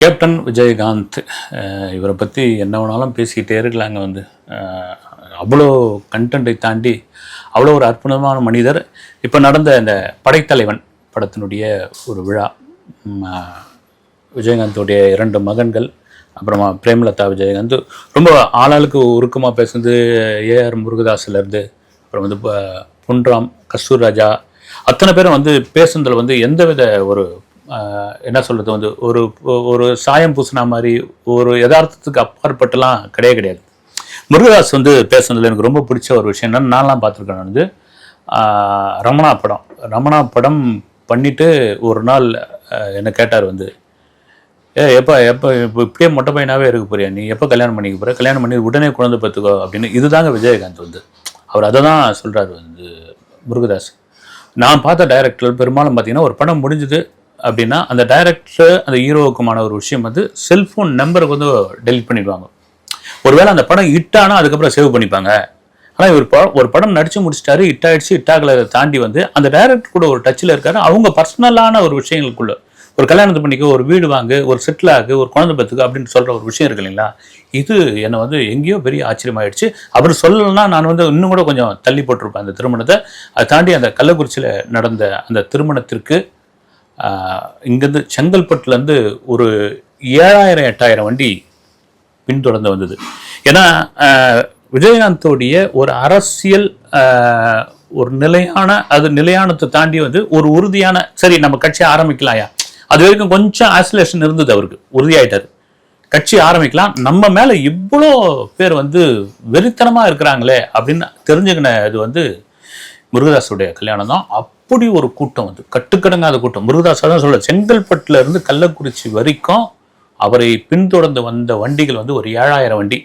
Captain Vijayakanth இவரை பற்றி என்ன வேணாலும் பேசிக்கிட்டே இருக்கலாங்க வந்து. அவ்வளோ கண்டென்ட்டை தாண்டி அவ்வளோ ஒரு அற்புதமான மனிதர். இப்போ நடந்த இந்த படைத்தலைவன் படத்தினுடைய ஒரு விழா விஜயகாந்தோடைய இரண்டு மகன்கள் அப்புறமா பிரேமலதா விஜயகாந்த் ரொம்ப ஆளாளுக்கு உருக்கமாக பேசுனது ஏஆர் முருகதாஸ்லேருந்து அப்புறம் வந்து பொன்ராம் கஸ்தூர் ராஜா அத்தனை பேரும் வந்து பேசுனதில் வந்து எந்தவித ஒரு என்ன சொல்கிறது வந்து ஒரு ஒரு சாயம் பூசினா மாதிரி ஒரு யதார்த்தத்துக்கு அப்பாற்பட்டெல்லாம் கிடையவே கிடையாது. முருகதாஸ் வந்து பேசுனதில் எனக்கு ரொம்ப பிடிச்ச ஒரு விஷயம் என்னென்னு நான்லாம் பார்த்துருக்கேன் வந்து. ரமணா படம். ரமணா படம் பண்ணிவிட்டு ஒரு நாள் என்னை கேட்டார் வந்து ஏ எப்போ எப்போ இப்போ இப்படியே மொட்டை பையனாவே இருக்க போறியா? நீ எப்போ கல்யாணம் பண்ணிக்க போகிற கல்யாணம் பண்ணி உடனே குழந்தை பார்த்துக்கோ அப்படின்னு. இதுதாங்க விஜயகாந்த் வந்து. அவர் அதை தான் சொல்கிறாரு வந்து முருகதாஸ். நான் பார்த்த டைரக்டர் பெரும்பாலும் பார்த்தீங்கன்னா ஒரு படம் முடிஞ்சுது அப்படின்னா அந்த டைரக்டர் அந்த ஹீரோவுக்குமான ஒரு விஷயம் வந்து செல்ஃபோன் நம்பருக்கு வந்து டெலிட் பண்ணிடுவாங்க. ஒருவேளை அந்த படம் ஹிட்டானா அதுக்கப்புறம் சேவ் பண்ணிப்பாங்க. ஆனால் இவர் படம் ஒரு படம் நடிச்சு முடிச்சிட்டாரு ஹிட் ஆயிடுச்சு ஹிட் ஆகலை தாண்டி வந்து அந்த டைரக்டர் கூட ஒரு டச்சில் இருக்காரு. அவங்க பர்சனலான ஒரு விஷயங்களுக்குள்ள ஒரு கல்யாணத்தை பண்ணிக்க ஒரு வீடு வாங்கு ஒரு செட்டில் ஆகு ஒரு குழந்தை பத்துக்கு அப்படின்னு சொல்கிற ஒரு விஷயம் இருக்கு இல்லைங்களா? இது என்னை வந்து எங்கேயோ பெரிய ஆச்சரியமாயிடுச்சு. அவர் சொல்லலைன்னா நான் வந்து இன்னும் கூட கொஞ்சம் தள்ளி போட்டிருப்பேன் அந்த திருமணத்தை. அதை தாண்டி அந்த கள்ளக்குறிச்சியில் நடந்த அந்த திருமணத்திற்கு இங்கேருந்து செங்கல்பட்டுலேருந்து ஒரு ஏழாயிரம் எட்டாயிரம் வண்டி பின்தொடர்ந்து வந்தது. ஏன்னா விஜயகாந்தோடைய ஒரு அரசியல் ஒரு நிலையான அது நிலையானத்தை தாண்டி வந்து ஒரு உறுதியான சரி நம்ம கட்சி ஆரம்பிக்கலாயா அது வரைக்கும் கொஞ்சம் ஆசிலேஷன் இருந்தது அவருக்கு உறுதியாயிட்டார். கட்சி ஆரம்பிக்கலாம் நம்ம மேலே இவ்வளோ பேர் வந்து வெறித்தனமாக இருக்கிறாங்களே அப்படின்னு தெரிஞ்சுக்கின இது வந்து முருகதாஸுடைய கல்யாணம் தான் அப்படி ஒரு கூட்டம் வந்து கட்டுக்கடங்காத கூட்டம். முருகதாஸ் தான் சொல்ல செங்கல்பட்டுல இருந்து கள்ளக்குறிச்சி வரைக்கும் அவரை பின்தொடர்ந்து வந்த வண்டிகள் வந்து ஒரு ஏழாயிரம் வண்டி.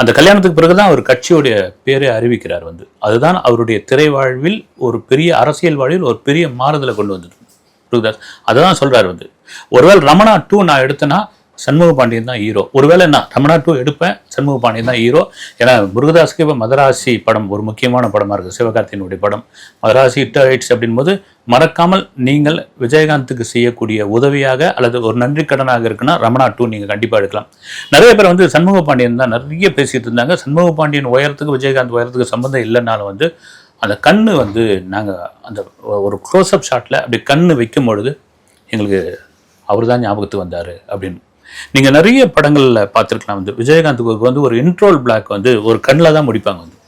அந்த கல்யாணத்துக்கு பிறகுதான் அவர் கட்சியுடைய பேரை அறிவிக்கிறார் வந்து. அதுதான் அவருடைய திரை வாழ்வில் ஒரு பெரிய அரசியல் வாழ்வில் ஒரு பெரிய மாறுதலை கொண்டு வந்தது. முருகதாஸ் அதை தான் சொல்றாரு வந்து. ஒருவேளை ரமணா டூ நான் எடுத்தேன்னா சண்முக பாண்டியன் தான் ஹீரோ ஒருவேளை நான் ரமணா டூ எடுப்பேன் சண்முக பாண்டியன் தான் ஹீரோ ஏன்னா முருகதாஸுக்கு இப்போ மதராசி படம் ஒரு முக்கியமான படமாக இருக்குது சிவகார்த்தியினுடைய படம். மதராசி இட்டரைட்ஸ் அப்படின்போது மறக்காமல் நீங்கள் விஜயகாந்துக்கு செய்யக்கூடிய உதவியாக அல்லது ஒரு நன்றி கடனாக இருக்குன்னா ரமணா டூ நீங்கள் கண்டிப்பாக எடுக்கலாம். நிறைய பேர் வந்து சண்முக பாண்டியன் தான் நிறைய பேசிகிட்டு இருந்தாங்க. சண்முக பாண்டியன் உயரத்துக்கு விஜயகாந்த் உயரத்துக்கு சம்மந்தம் இல்லைனாலும் வந்து அந்த கண்ணு வந்து நாங்கள் அந்த ஒரு க்ளோஸ்அப் ஷாட்டில் அப்படி கண்ணு வைக்கும் பொழுது எங்களுக்கு அவர் தான் ஞாபகத்துக்கு வந்தார் அப்படின்னு நீங்கள் நிறைய படங்களில் பார்த்துருக்கலாம் வந்து. விஜயகாந்துக்கு வந்து ஒரு இன்ட்ரோல் பிளாக் வந்து ஒரு கண்ணில் தான் முடிப்பாங்க வந்து.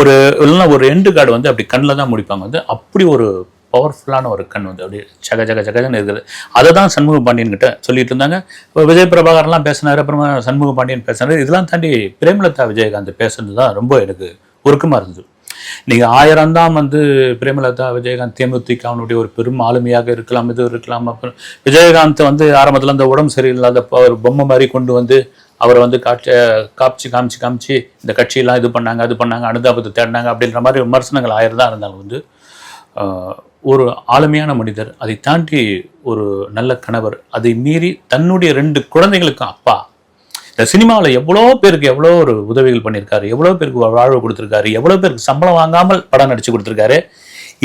ஒரு இல்லைன்னா ஒரு எண்டு கார்டு வந்து அப்படி கண்ணில் தான் முடிப்பாங்க வந்து. அப்படி ஒரு பவர்ஃபுல்லான ஒரு கண் வந்து அப்படியே சக ஜக ஜகஜன்னு இருக்குது. அதை தான் சண்முக பாண்டியன்கிட்ட சொல்லிட்டு இருந்தாங்க. இப்போ விஜய் பிரபாகர்லாம் பேசினார் அப்புறமா சண்முக பாண்டியன் பேசினாரு. இதெல்லாம் தாண்டி பிரேமலதா விஜயகாந்த் பேசுனது தான் ரொம்ப எனக்கு உருக்கமாக இருந்தது. நீங்கள் ஆயிரம் தான் வந்து பிரேமலதா விஜயகாந்த் தேமுதிக அவனுடைய ஒரு பெரும் ஆளுமையாக இருக்கலாம் இது இருக்கலாம். அப்புறம் விஜயகாந்த் வந்து ஆரம்பத்தில் அந்த உடம்பு சரியில்லாத ஒரு பொம்மை மாதிரி கொண்டு வந்து அவரை வந்து காட்சி காமிச்சு காமிச்சு காமிச்சு இந்த கட்சியெல்லாம் இது பண்ணாங்க அது பண்ணாங்க அனுதாபத்தை தேடினாங்க அப்படின்ற மாதிரி விமர்சனங்கள் ஆயிரம் தான் இருந்தாலும் வந்து ஒரு ஆளுமையான மனிதர் அதை தாண்டி ஒரு நல்ல கணவர் அதை மீறி தன்னுடைய ரெண்டு குழந்தைகளுக்கும் அப்பா இந்த சினிமாவில் எவ்வளோ பேருக்கு எவ்வளோ ஒரு உதவிகள் பண்ணியிருக்காரு எவ்வளோ பேருக்கு வாழ்வு கொடுத்துருக்காரு எவ்வளோ பேருக்கு சம்பளம் வாங்காமல் படம் நடித்து கொடுத்துருக்காரு.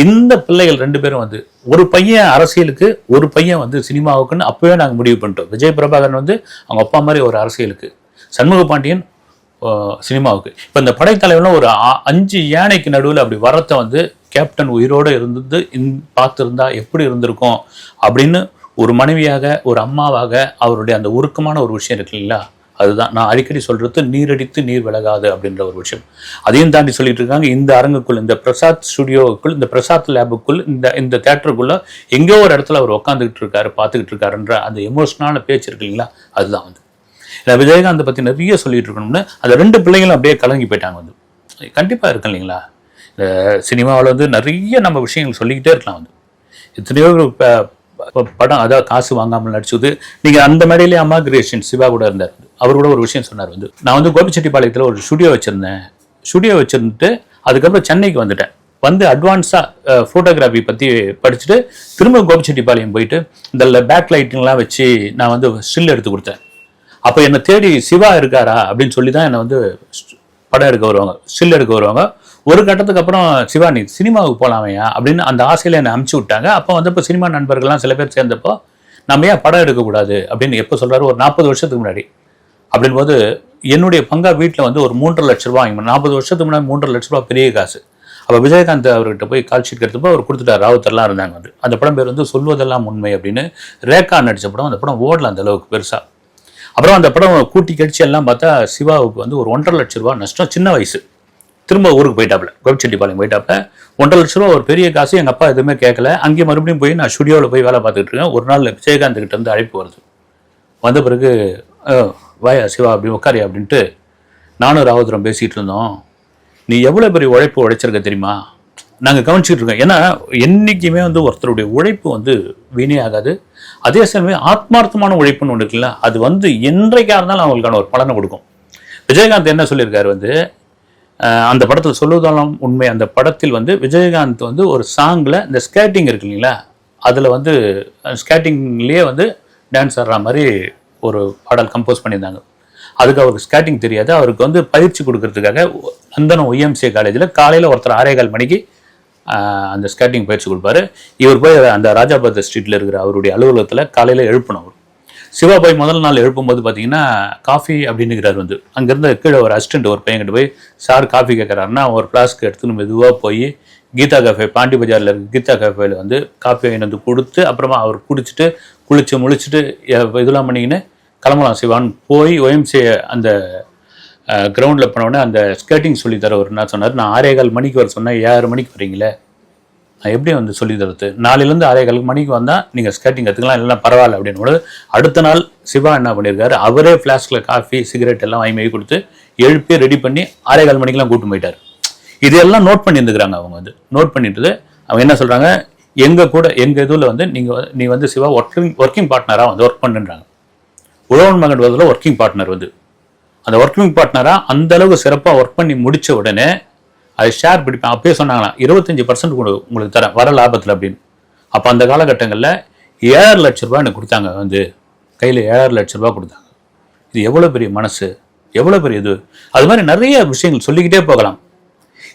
இந்த பிள்ளைகள் ரெண்டு பேரும் வந்து ஒரு பையன் அரசியலுக்கு ஒரு பையன் வந்து சினிமாவுக்குன்னு அப்போவே நாங்கள் முடிவு பண்ணிட்டோம். விஜய் பிரபாகரன் வந்து அவங்க அப்பா மாதிரி ஒரு அரசியலுக்கு சண்முக பாண்டியன் சினிமாவுக்கு. இப்போ இந்த படைத்தலைவனும் ஒரு அஞ்சு யானைக்கு நடுவில் அப்படி வரத்தை வந்து கேப்டன் உயிரோடு இருந்தது இந் பார்த்துருந்தா எப்படி இருந்திருக்கும் அப்படின்னு ஒரு மனைவியாக ஒரு அம்மாவாக அவருடைய அந்த உருக்கமான ஒரு விஷயம் இருக்கு இல்லைங்களா? அதுதான். நான் அடிக்கடி சொல்றது நீரடித்து நீர் விலகாது அப்படின்ற ஒரு விஷயம். அதையும் தாண்டி சொல்லிட்டு இருக்காங்க இந்த அரங்குக்குள் இந்த பிரசாத் ஸ்டுடியோவுக்குள் இந்த பிரசாத் லேபுக்குள் இந்த இந்த தேட்டருக்குள்ள எங்கேயோ ஒரு இடத்துல அவர் உட்காந்துக்கிட்டு இருக்காரு பார்த்துக்கிட்டு இருக்காருன்ற அந்த எமோஷனான பேச்சு இருக்கு இல்லைங்களா? அதுதான் வந்து. இல்லை விஜயகாந்தை பற்றி நிறைய சொல்லிட்டு இருக்கணும்னு அந்த ரெண்டு பிள்ளைங்களும் அப்படியே கலங்கி போயிட்டாங்க வந்து. கண்டிப்பாக இருக்கு இல்லைங்களா? இந்த சினிமாவில் வந்து நிறைய நம்ம விஷயங்கள் சொல்லிக்கிட்டே இருக்கலாம் வந்து. எத்தனையோ ப- படம் அதாவது காசு வாங்காமல் நடிச்சது. நீங்கள் அந்த மேடையிலே அம்மா கிரியேஷன் சிவா கூட இருந்தார். அவர் கூட ஒரு விஷயம் சொன்னார் வந்து நான் வந்து கோபிச்செட்டிப்பாளையத்தில் ஒரு ஸ்டுடியோ வச்சுருந்தேன். ஸ்டுடியோ வச்சுருந்துட்டு அதுக்கப்புறம் சென்னைக்கு வந்துட்டேன். வந்து அட்வான்ஸாக ஃபோட்டோகிராஃபி பற்றி படிச்சுட்டு திரும்ப கோபிச்செட்டிப்பாளையம் போயிட்டு இந்த பேக் லைட்டிங்லாம் வச்சு நான் வந்து ஸ்டில் எடுத்து கொடுத்தேன். அப்போ என்னை தேடி சிவா இருக்காரா அப்படின்னு சொல்லி தான் என்னை வந்து படம் எடுக்க வருவாங்க ஸ்டில் எடுக்க வருவாங்க. ஒரு கட்டத்துக்கு அப்புறம் சிவா நீ சினிமாவுக்கு போகலாமையா அப்படின்னு அந்த ஆசையில் என்னை அமுச்சு விட்டாங்க. அப்போ வந்தப்போ சினிமா நண்பர்கள்லாம் சில பேர் சேர்ந்தப்போ நம்ம ஏன் படம் எடுக்கக்கூடாது? அப்படின்னு எப்போ சொல்கிறாரு ஒரு நாற்பது வருஷத்துக்கு முன்னாடி. அப்படின்போது என்னுடைய பங்கா வீட்டில் வந்து ஒரு மூன்றரை லட்ச ரூபா வாங்கி நாற்பது வருஷத்துக்கு முன்னாடி மூன்றரை லட்ச ரூபா பெரிய காசு. அப்போ விஜயகாந்த் அவர்கிட்ட போய் கால் ஷீட் எடுத்தப்போ அவர் கொடுத்துட்டார் ராவுத்தர்லாம் இருந்தாங்க வந்து. அந்த படம் பேர் வந்து சொல்வதெல்லாம் உண்மை அப்படின்னு ரேகா நடித்த படம் அந்த படம் ஓடல அந்த அளவுக்கு பெருசாக அப்புறம் அந்த படம் கூட்டி கடிச்சு எல்லாம் பார்த்தா சிவாவுக்கு வந்து ஒரு ஒன்றரை லட்ச ரூபா நஷ்டம் சின்ன வயசு. திரும்ப ஊருக்கு போயிட்டாப்ல கோபிச்செட்டிப்பாளையம் போயிட்டாப்ல ஒன்றரை லட்ச ரூபா ஒரு பெரிய காசு எங்கள் அப்பா எதுவுமே கேட்கல அங்கே மறுபடியும் போய் நான் ஸ்டுடியோவில் போய் வேலை பார்த்துக்கிட்டு இருக்கேன். ஒரு நாள் விஜயகாந்த் கிட்ட வந்து அழைப்பு வருது. வந்த பிறகு வாயா சிவா அப்படி உட்காரியா அப்படின்ட்டு நானும் ராவுதரம் பேசிகிட்டு இருந்தோம். நீ எவ்வளோ பெரிய உழைப்பு உழைச்சிருக்க தெரியுமா? நாங்கள் கவனிச்சிட்டு இருக்கோம். ஏன்னா என்றைக்குமே வந்து ஒருத்தருடைய உழைப்பு வந்து வீணே ஆகாது. அதே சமயம் ஆத்மார்த்தமான உழைப்புன்னு ஒன்று இருக்குல்ல அது வந்து என்றைக்காக இருந்தாலும் அவங்களுக்கான ஒரு பலனை கொடுக்கும். விஜயகாந்த் என்ன சொல்லியிருக்காரு வந்து அந்த படத்தில் சொல்லுவதாலும் உண்மை. அந்த படத்தில் வந்து விஜயகாந்த் வந்து ஒரு சாங்கில் இந்த ஸ்கேட்டிங் இருக்கு இல்லைங்களா அதில் வந்து ஸ்கேட்டிங்லேயே வந்து டான்ஸ் ஆடுற மாதிரி ஒரு பாடல் கம்போஸ் பண்ணியிருந்தாங்க. அதுக்கு அவருக்கு ஸ்கேட்டிங் தெரியாது. அவருக்கு வந்து பயிற்சி கொடுக்கறதுக்காக நந்தனம் ஒய்எம்சிஏ காலேஜில் காலையில் ஒருத்தர் ஆறேகால் மணிக்கு அந்த ஸ்கேட்டிங் பயிற்சி கொடுப்பாரு. இவர் போய் அந்த ராஜாபாத் ஸ்ட்ரீட்டில் இருக்கிற அவருடைய அலுவலகத்தில் காலையில் எழுப்பணும் அவர். சிவா போய் முதல் நாள் எழுப்பும்போது பார்த்தீங்கன்னா காஃபி அப்படின்னுக்கிறார் வந்து. அங்கேருந்து கீழே ஒரு அசிஸ்டண்ட் ஒரு பையன்கிட்ட போய் சார் காஃபி கேட்குறாருன்னா ஒரு ஃப்ளாஸ்க்கு எடுத்துன்னு மெதுவாக போய் கீதா கஃபே பாண்டி பஜாரில் இருக்க கீதா கஃபேல வந்து காஃபி வாங்கி வந்து கொடுத்து அப்புறமா அவர் குடிச்சிட்டு குளிச்சு முழிச்சிட்டு இதெல்லாம் பண்ணிக்கின்னு கிளம்பலாம் சிவான்னு போய் ஒயம்சி அந்த கிரவுண்டில் போனோடனே அந்த ஸ்கேட்டிங் சொல்லி தரவர் என்ன சொன்னார் நான் ஆறே கால் மணிக்கு வர சொன்னேன் ஏழு மணிக்கு வரீங்களே? நான் எப்படி வந்து சொல்லி தரது? நாளையிலேருந்து ஆறே கால் மணிக்கு வந்தால் நீங்கள் ஸ்கேட்டிங் கற்றுக்கலாம் இல்லைனா பரவாயில்ல அப்படின்னு அடுத்த நாள் சிவா என்ன பண்ணியிருக்காரு அவரே ஃப்ளாஸ்கில் காஃபி சிகரெட் எல்லாம் வாங்கி வாங்கி கொடுத்து எழுப்பி ரெடி பண்ணி ஆறே கால் மணிக்கெல்லாம் கூட்டு போயிட்டார். இதெல்லாம் நோட் பண்ணியிருந்துக்கிறாங்க அவங்க வந்து. நோட் பண்ணிட்டு அவங்க என்ன சொல்கிறாங்க எங்கள் கூட எங்கள் இதில் வந்து நீங்கள் நீ வந்து சிவா ஒர்க்கிங் ஒர்க்கிங் பார்ட்னராக வந்து ஒர்க் பண்ணுன்றாங்க. உழவன் மகன் பதில் ஒர்க்கிங் பார்ட்னர் வந்து. அந்த ஒர்க்கிங் பார்ட்னராக அந்த அளவுக்கு சிறப்பாக ஒர்க் பண்ணி முடித்த உடனே அதை ஷேர் பிடிப்பேன் அப்பயே சொன்னாங்கன்னா இருபத்தஞ்சி பர்சன்ட் உங்களுக்கு தரேன் வர லாபத்தில் அப்படின்னு. அப்போ அந்த காலகட்டங்களில் ஏழு லட்ச ரூபா எனக்கு கொடுத்தாங்க வந்து. கையில் ஏழரை லட்ச ரூபா கொடுத்தாங்க. இது எவ்வளோ பெரிய மனசு எவ்வளோ பெரிய இது. அது மாதிரி நிறைய விஷயங்கள் சொல்லிக்கிட்டே போகலாம்.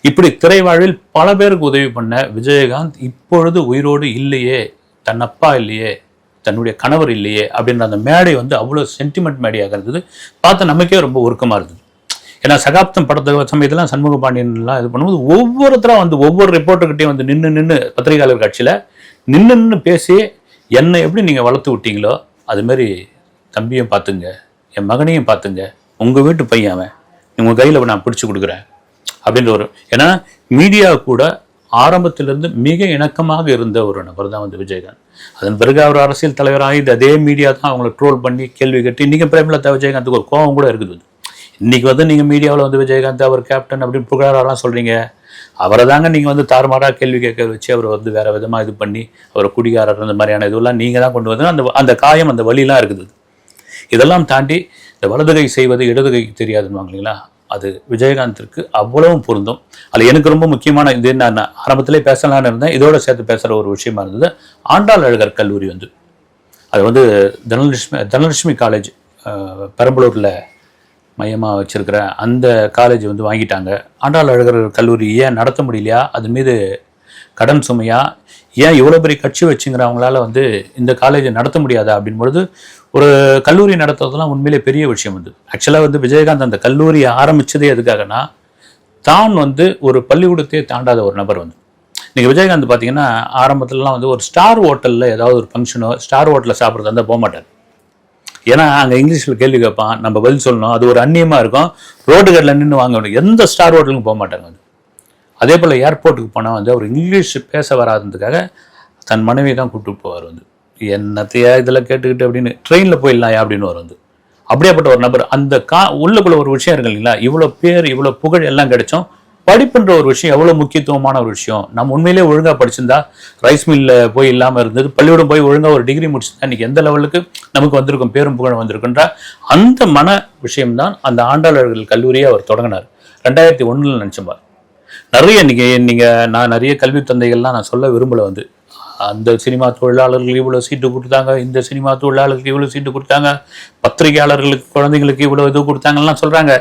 இப்படி திரைவாழ்வில் பல பேருக்கு உதவி பண்ண விஜயகாந்த் இப்பொழுது உயிரோடு இல்லையே தன் அப்பா இல்லையே தன்னுடைய கணவர் இல்லையே அப்படின்ற அந்த மேடை வந்து அவ்வளோ சென்டிமெண்ட் மேடையாக இருந்தது. பார்த்து நமக்கே ரொம்ப உருக்கமாக இருந்தது. ஏன்னா சகாப்தம் படத்தை சமயத்தில் சண்முக பாண்டியன்லாம் இது பண்ணும்போது ஒவ்வொருத்தரும் வந்து ஒவ்வொரு ரிப்போர்ட்டர்கிட்டையும் வந்து நின்று நின்று பத்திரிகையாளர் காட்சியில் நின்று நின்று பேசி என்னை எப்படி நீங்கள் வளர்த்து விட்டீங்களோ அதுமாரி தம்பியும் பார்த்துங்க என் மகனையும் பார்த்துங்க உங்கள் வீட்டு பையன் அவன் உங்கள் கையில் நான் பிடிச்சி கொடுக்குறேன். அப்படின்னு வரும் ஏன்னா மீடியா கூட ஆரம்பத்திலிருந்து மிக இணக்கமாக இருந்த ஒரு நபர் தான் வந்து விஜயகாந்த். அதன் பிறகு அவர் அரசியல் தலைவராக இது அதே மீடியா தான் அவங்கள ட்ரோல் பண்ணி கேள்வி கேட்டு இன்றைக்கி பிரேமலதா விஜயகாந்துக்கு ஒரு கோபம் கூட இருக்குது. இன்றைக்கி வந்து நீங்கள் மீடியாவில் வந்து விஜயகாந்த் அவர் கேப்டன் அப்படின்னு புகழாரெல்லாம் சொல்கிறீங்க அவரை தாங்க நீங்கள் வந்து தாறுமாறாக கேள்வி கேட்க வச்சு அவரை வந்து வேறு விதமாக இது பண்ணி அவரை குடிகாரர் அந்த மாதிரியான இதுவெல்லாம் நீங்கள் தான் கொண்டு வந்து அந்த அந்த காயம் அந்த வழியெலாம் இருக்குது. இதெல்லாம் தாண்டி இந்த வலது கை செய்வது இடது கைக்கு தெரியாதுன்னு இல்லைங்களா அது விஜயகாந்திற்கு அவ்வளவும் பொருந்தும். அதில் எனக்கு ரொம்ப முக்கியமான இது நான் ஆரம்பத்திலே பேசலான்னு இருந்தேன் இதோட சேர்த்து பேசுகிற ஒரு விஷயமா இருந்தது ஆண்டாள் அழகர் கல்லூரி வந்து. அது வந்து தனலட்சுமி தனலட்சுமி காலேஜ் பெரம்பலூரில் மையமாக வச்சுருக்கிற அந்த காலேஜ் வந்து வாங்கிட்டாங்க. ஆண்டாள் அழகர் கல்லூரி ஏன் நடத்த முடியலையா? அது மீது கடன் சுமையாக ஏன் இவ்வளோ பெரிய கட்சி வச்சுங்கிறவங்களால வந்து இந்த காலேஜை நடத்த முடியாதா அப்படின்பொழுது ஒரு கல்லூரி நடத்துறதுலாம் உண்மையிலே பெரிய விஷயம் வந்து ஆக்சுவலாக வந்து விஜயகாந்த் அந்த கல்லூரியை ஆரம்பித்ததே எதுக்காகனா தான் வந்து ஒரு பள்ளிக்கூடத்தையே தாண்டாத ஒரு நபர் வந்து. நீங்கள் விஜயகாந்த் பார்த்தீங்கன்னா ஆரம்பத்துலலாம் வந்து ஒரு ஸ்டார் ஹோட்டலில் ஏதாவது ஒரு ஃபங்க்ஷனோ ஸ்டார் ஹோட்டலில் சாப்பிட்றது இருந்தால் போக மாட்டார். ஏன்னா அங்கே இங்கிலீஷில் கேள்வி கேட்பான் நம்ம பதில் சொல்லணும் அது ஒரு அந்நியமாக இருக்கும் ரோடு கடையில் நின்று வாங்க முடியும் எந்த ஸ்டார் ஹோட்டலுக்கும் போக மாட்டாங்க வந்து. அதே போல் ஏர்போர்ட்டுக்கு போனால் வந்து அவர் இங்கிலீஷ் பேச வராததுக்காக தன் மனைவி தான் கூப்பிட்டு போவார் வந்து. என்னத்தையா இதில் கேட்டுக்கிட்டு அப்படின்னு ட்ரெயினில் போயிடலாம் அப்படின்னு வரும் வந்து. அப்படியேப்பட்ட ஒரு நபர் அந்த கா உள்ளுக்குள்ள ஒரு விஷயம் இருக்கு இல்லைங்களா? இவ்வளோ பேர் இவ்வளோ புகழ் எல்லாம் கிடைச்சும் படிப்புன்ற ஒரு விஷயம் எவ்வளோ முக்கியத்துவமான ஒரு விஷயம்? நம்ம உண்மையிலேயே ஒழுங்காக படிச்சிருந்தா ரைஸ் மில்லில் போய் இல்லாமல் இருந்தது பள்ளிக்கூடம் போய் ஒழுங்காக ஒரு டிகிரி முடிச்சிருந்தா இன்னைக்கு எந்த லெவலுக்கு நமக்கு வந்திருக்கும் பேரும் புகழும் வந்திருக்குன்ற அந்த மன விஷயம்தான் அந்த ஆண்டாளர்கள் கல்லூரியை அவர் தொடங்கினார். ரெண்டாயிரத்தி ஒன்றில் நினச்சம்பார் நிறைய இன்னைக்கு நீங்கள் நான் நிறைய கல்வி தந்தைகள்லாம் நான் சொல்ல விரும்பலை வந்து. அந்த சினிமா தொழிலாளர்களுக்கு இவ்வளோ சீட்டு கொடுத்தாங்க இந்த சினிமா தொழிலாளர்களுக்கு இவ்வளோ சீட்டு கொடுத்தாங்க பத்திரிகையாளர்களுக்கு குழந்தைங்களுக்கு இவ்வளோ இது கொடுத்தாங்கலாம் சொல்கிறாங்க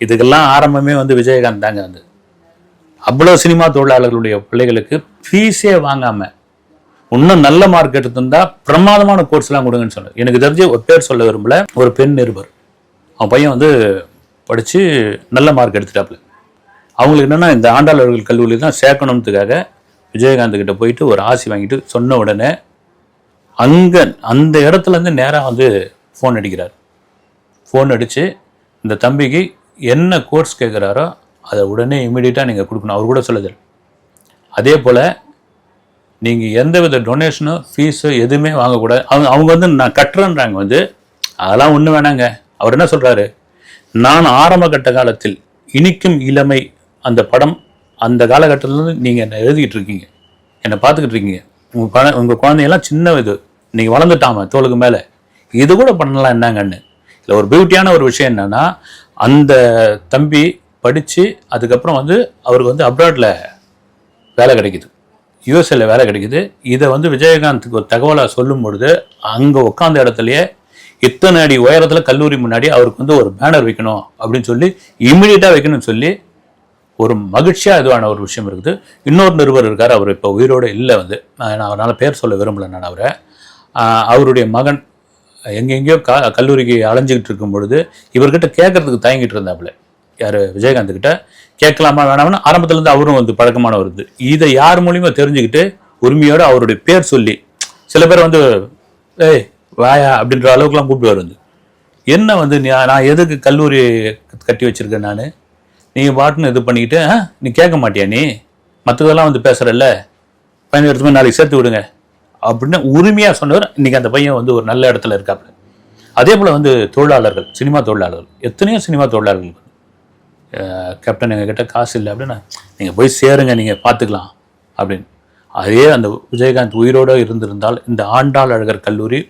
இதுக்கெல்லாம் ஆரம்பமே வந்து விஜயகாந்த் தாங்க வந்து. அவ்வளோ சினிமா தொழிலாளர்களுடைய பிள்ளைகளுக்கு ஃபீஸே வாங்காமல் இன்னும் நல்ல மார்க் எடுத்திருந்தா பிரமாதமான கோர்ஸ்லாம் கொடுங்கன்னு சொன்னது எனக்கு தெரிஞ்சு ஒரு பேர் சொல்ல விரும்பல ஒரு பெண் நிருபர். அவன் பையன் வந்து படித்து நல்ல மார்க் எடுத்துட்டாப்புல. அவங்களுக்கு என்னென்னா இந்த ஆண்டாளர்கள் கல்லூரியில் தான் சேர்க்கணுன்றதுக்காக விஜயகாந்த் கிட்ட போயிட்டு ஒரு ஆசி வாங்கிட்டு சொன்ன உடனே அங்கே அந்த இடத்துலேருந்து நேராக வந்து ஃபோன் அடிக்கிறார். ஃபோன் அடித்து இந்த தம்பிக்கு என்ன கோர்ஸ் கேட்குறாரோ அதை உடனே இமீடியட்டாக நீங்கள் கொடுக்கணும். அவர் கூட சொல்லுது அதே போல் நீங்கள் எந்த வித டொனேஷனோ ஃபீஸோ எதுவுமே வாங்கக்கூடாது. அவங்க அவங்க வந்து நான் கட்டுறேன்றாங்க வந்து அதெல்லாம் ஒன்றும் வேணாங்க. அவர் என்ன சொல்கிறாரு நான் ஆரம்ப கட்ட காலத்தில் இனிக்கும் இளமை அந்த படம் அந்த காலகட்டத்திலேருந்து நீங்கள் என்னை எழுதிக்கிட்டு இருக்கீங்க? என்னை பார்த்துக்கிட்டு இருக்கீங்க? உங்கள் பண உங்கள் குழந்தையெல்லாம் சின்ன இது. நீங்கள் வளர்ந்துட்டாம தோளுக்கு மேலே. இது கூட பண்ணலாம் என்னங்கன்னு. இல்லை ஒரு பியூட்டியான ஒரு விஷயம் என்னன்னா அந்த தம்பி படித்து அதுக்கப்புறம் வந்து அவருக்கு வந்து அப்ராடில் வேலை கிடைக்குது. யூஎஸ்ஏல வேலை கிடைக்குது. இதை வந்து விஜயகாந்துக்கு ஒரு தகவலாக சொல்லும் பொழுது அங்கே உட்காந்த இடத்துலையே இத்தனை அடி உயரத்தில் கல்லூரி முன்னாடி அவருக்கு வந்து ஒரு பேனர் வைக்கணும் அப்படின்னு சொல்லி இம்மிடியட்டாக வைக்கணும்னு சொல்லி ஒரு மகிழ்ச்சியாக இதுவான ஒரு விஷயம் இருக்குது. இன்னொரு நிருபர் இருக்கார் அவர் இப்போ உயிரோடு இல்லை வந்து. நான் அவரால் பேர் சொல்ல விரும்பலை நான் அவரை. அவருடைய மகன் எங்கெங்கேயோ க கல்லூரிக்கு அலைஞ்சிக்கிட்டு இருக்கும் பொழுது இவர்கிட்ட கேட்கறதுக்கு தயங்கிட்டு இருந்தாப்புல. யார்? விஜயகாந்த் கிட்ட. கேட்கலாமா வேணாம்னு ஆரம்பத்துலேருந்து அவரும் வந்து பழக்கமானவர் இது இதை யார் மூலியமாக தெரிஞ்சுக்கிட்டு உரிமையோடு அவருடைய பேர் சொல்லி சில பேர் வந்து ஏய் வாயா அப்படின்ற அளவுக்குலாம் கூப்பிட்டு வந்து. என்ன வந்து நான் எதுக்கு கல்லூரி கட்டி வச்சுருக்கேன் நான்? நீங்கள் பாட்டுன்னு இது பண்ணிக்கிட்டு நீ கேட்க மாட்டியா நீ? மற்றதெல்லாம் வந்து பேசுகிறல்ல பையன் எடுத்து நாளைக்கு சேர்த்து விடுங்க. அப்படின்னு உரிமையாக சொன்னவர் இன்றைக்கி அந்த பையன் வந்து ஒரு நல்ல இடத்துல இருக்காப்புல அதே போல் வந்து தொழிலாளர்கள் சினிமா தொழிலாளர்கள். எத்தனையோ சினிமா தொழிலாளர்கள். கேப்டன் எங்ககிட்ட காசு இல்லை அப்படின்னா நீங்கள் போய் சேருங்க நீங்கள் பார்த்துக்கலாம் அப்படின்னு. அதே அந்த விஜயகாந்த் உயிரோடு இருந்திருந்தால் இந்த ஆண்டாள் அழகர் கல்லூரி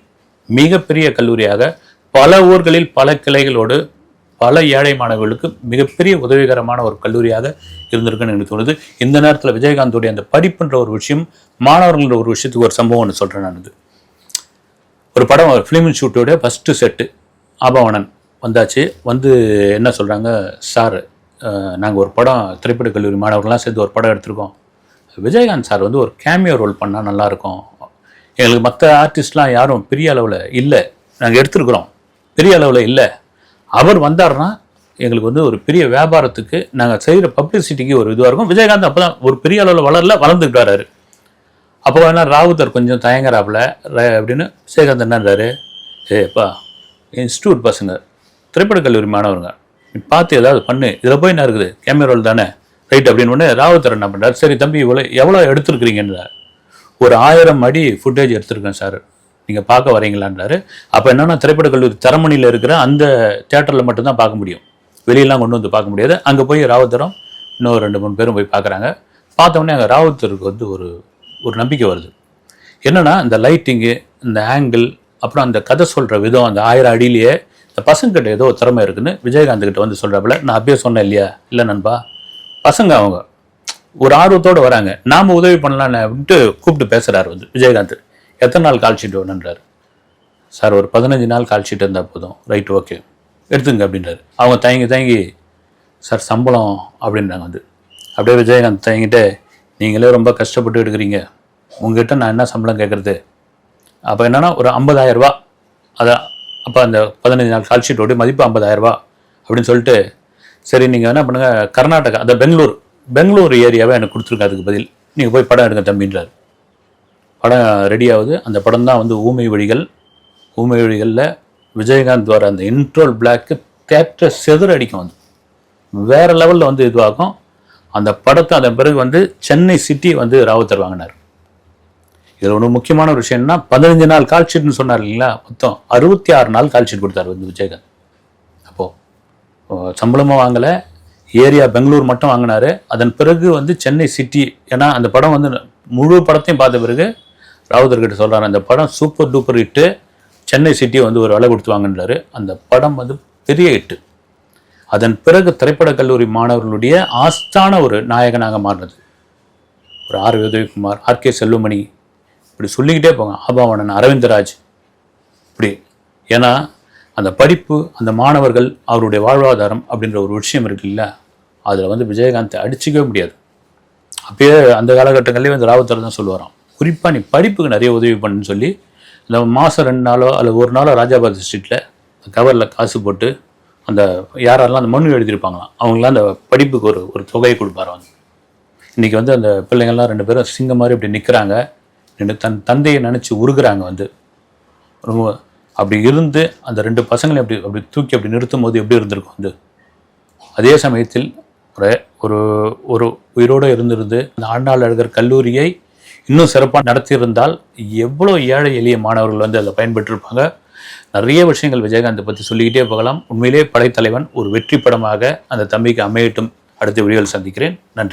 மிகப்பெரிய கல்லூரியாக பல ஊர்களில் பல கிளைகளோடு பல ஏழை மாணவர்களுக்கு மிகப்பெரிய உதவிகரமான ஒரு கல்லூரியாக இருந்திருக்குன்னு எனக்கு தோணுது. இந்த நேரத்தில் விஜயகாந்தோடைய அந்த படிப்புன்ற ஒரு விஷயம் மாணவர்கள்ன்ற ஒரு விஷயத்துக்கு ஒரு சம்பவம் ஒன்று சொல்கிறேன் நான் இது ஒரு படம் ஃபிலிம் ஷூட்டோட ஃபஸ்ட்டு செட்டு ஆபவனன் வந்தாச்சு. வந்து என்ன சொல்கிறாங்க சார் நாங்கள் ஒரு படம் திரைப்பட கல்லூரி மாணவர்கள்லாம் சேர்ந்து ஒரு படம் எடுத்திருக்கோம். விஜயகாந்த் சார் வந்து ஒரு கேமியோ ரோல் பண்ணால் நல்லாயிருக்கும் எங்களுக்கு மற்ற ஆர்டிஸ்ட்லாம் யாரும் பெரிய அளவில் இல்லை. நாங்கள் எடுத்துருக்குறோம். பெரிய அளவில் இல்லை. அவர் வந்தாருன்னா எங்களுக்கு வந்து ஒரு பெரிய வியாபாரத்துக்கு நாங்கள் செய்கிற பப்ளிசிட்டிக்கு ஒரு இதுவாக இருக்கும். விஜயகாந்த் அப்போ தான் ஒரு பெரிய அளவில் வளரல வளர்ந்துட்டு அப்போ வேணால் ராவுத்தர் கொஞ்சம் தயங்குறாப்புல அப்படின்னு விஜயகாந்த் என்னன்றாரு ஏப்பா இன்ஸ்டியூட் பசங்க திரைப்பட கல்லூரி மாணவருங்க நீ பார்த்து ஏதாவது பண்ணு இதில் போய் என்ன இருக்குது? கேமராவில் தானே ரைட் அப்படின்னு உடனே ராவுத்தர் என்ன பண்ணுறாரு சரி தம்பி இவ்வளோ எவ்வளோ எடுத்துருக்கிறீங்கன்றார். ஒரு ஆயிரம் அடி ஃபுட்டேஜ் எடுத்திருக்கேன் சார் நீங்கள் பார்க்க வரீங்களான்றாரு. அப்போ என்னென்னா திரைப்பட கல்லூரி தரமணியில் இருக்கிற அந்த தேட்டரில் மட்டும்தான் பார்க்க முடியும். வெளியெல்லாம் கொண்டு வந்து பார்க்க முடியாது. அங்கே போய் ராவுத்தரும் இன்னும் ரெண்டு மூணு பேரும் போய் பார்க்குறாங்க. பார்த்தோன்னே அங்கே ராவுத்தருக்கு வந்து ஒரு ஒரு நம்பிக்கை வருது. என்னென்னா இந்த லைட்டிங்கு இந்த ஆங்கிள் அப்புறம் அந்த கதை சொல்கிற விதம் அந்த ஆயிரம் அடியிலேயே இந்த பசங்கிட்ட ஏதோ திறமை இருக்குன்னு விஜயகாந்த் கிட்ட வந்து சொல்கிறாப்புல நான் அப்படியே சொன்னேன் இல்லையா? இல்லை நண்பா. பசங்க அவங்க ஒரு ஆர்வத்தோடு வராங்க. நாம் உதவி பண்ணலான்னு அப்படின்ட்டு கூப்பிட்டு பேசுகிறாரு வந்து விஜயகாந்த். எத்தனை நாள் கால் ஷீட் வேணுன்றாரு சார் ஒரு பதினஞ்சு நாள் கால் ஷீட் இருந்தால் போதும். ரைட் ஓகே எடுத்துங்க அப்படின்றாரு. அவங்க தயங்கி தயங்கி சார் சம்பளம் அப்படின்றாங்க வந்து. அப்படியே விஜயகாந்த் தயங்கிட்டு நீங்களே ரொம்ப கஷ்டப்பட்டு எடுக்கிறீங்க. உங்ககிட்ட நான் என்ன சம்பளம் கேட்குறது? அப்போ என்னென்னா ஒரு 50000 ரூபாய். அதான் அப்போ அந்த பதினஞ்சு நாள் கால் ஷீட்டோட மதிப்பு 50000 அப்படின்னு சொல்லிட்டு சரி நீங்கள் என்ன பண்ணுங்க கர்நாடகா அந்த பெங்களூர் பெங்களூர் ஏரியாவை எனக்கு கொடுத்துருங்க அதுக்கு பதில். நீங்கள் போய் படம் எடுங்க தம்பின்றார் படம் ரெடி ஆகுது அந்த படம் தான் வந்து ஊமை வழிகள். ஊமை வழிகளில் விஜயகாந்த் வர அந்த இன்ட்ரோல் பிளாக்கு தேட்டரை செதற அடிக்கும் வந்து வேறு லெவலில் வந்து இதுவாகும். அந்த படத்தை அதன் பிறகு வந்து சென்னை சிட்டி வந்து ராவுத்தர் வாங்கினார். இதில் ஒன்று முக்கியமான ஒரு விஷயம் என்ன பதினஞ்சு நாள் கால் ஷீட்னு சொன்னார் இல்லைங்களா? மொத்தம் அறுபத்தி ஆறு நாள் கால் ஷீட் வந்து விஜயகாந்த். அப்போது சம்பளமும் வாங்கலை. ஏரியா பெங்களூர் மட்டும் வாங்கினாரு. அதன் பிறகு வந்து சென்னை சிட்டி ஏன்னா அந்த படம் வந்து முழு படத்தையும் பார்த்த பிறகு ராவுதர்கிட்ட சொல்றாரு அந்த படம் சூப்பர் டூப்பர் ஹிட்டு சென்னை சிட்டியை வந்து ஒரு விலை கொடுத்து அந்த படம் வந்து பெரிய ஹிட்டு அதன் பிறகு திரைப்படக் கல்லூரி மாணவர்களுடைய ஆஸ்தான ஒரு நாயகனாக மாறினது. ஒரு R. Udayakumar R. K. Selvamani இப்படி சொல்லிக்கிட்டே போங்க. ஆபாவணன் அரவிந்தராஜ் இப்படி. ஏன்னா அந்த படிப்பு அந்த மாணவர்கள் அவருடைய வாழ்வாதாரம் அப்படின்ற ஒரு விஷயம் இருக்குல்ல அதில் வந்து விஜயகாந்த் அடிச்சிக்கவே முடியாது. அப்பயே அந்த காலகட்டங்கள்லேயே வந்து ராவத்தர் தான் சொல்லுவாராம். குறிப்பாக நீ படிப்புக்கு நிறைய உதவி பண்ணுன்னு சொல்லி இந்த மாதம் ரெண்டு நாளோ அல்லது ஒரு நாளோ ராஜாபாத் ஸ்ட்ரீட்டில் கவரில் காசு போட்டு அந்த யாரெல்லாம் அந்த மனு எழுதியிருப்பாங்களாம் அவங்களாம் அந்த படிப்புக்கு ஒரு ஒரு தொகையை கொடுப்பாரு வந்து. இன்றைக்கி வந்து அந்த பிள்ளைங்கள்லாம் ரெண்டு பேரும் சிங்கம் மாதிரி இப்படி நிற்கிறாங்க ரெண்டு தன் தந்தையை நினச்சி உருகிறாங்க வந்து. ரொம்ப அப்படி இருந்து அந்த ரெண்டு பசங்களை அப்படி அப்படி தூக்கி அப்படி நிறுத்தும் போது எப்படி இருந்திருக்கும் வந்து? அதே சமயத்தில் ஒரு ஒரு ஒரு உயிரோடு இருந்திருந்து அந்த ஆண்டாள் அழகர் கல்லூரியை இன்னும் சிறப்பாக நடத்தியிருந்தால் எவ்வளோ ஏழை எளிய மாணவர்கள் வந்து அதில் பயன்பெற்றிருப்பாங்க. நிறைய விஷயங்கள் விஜயகாந்தை பற்றி சொல்லிக்கிட்டே போகலாம். உண்மையிலே படைத்தலைவன் ஒரு வெற்றி படமாக அந்த தம்பிக்கு அமையட்டும். அடுத்த வீடியோவில் சந்திக்கிறேன். நன்றி.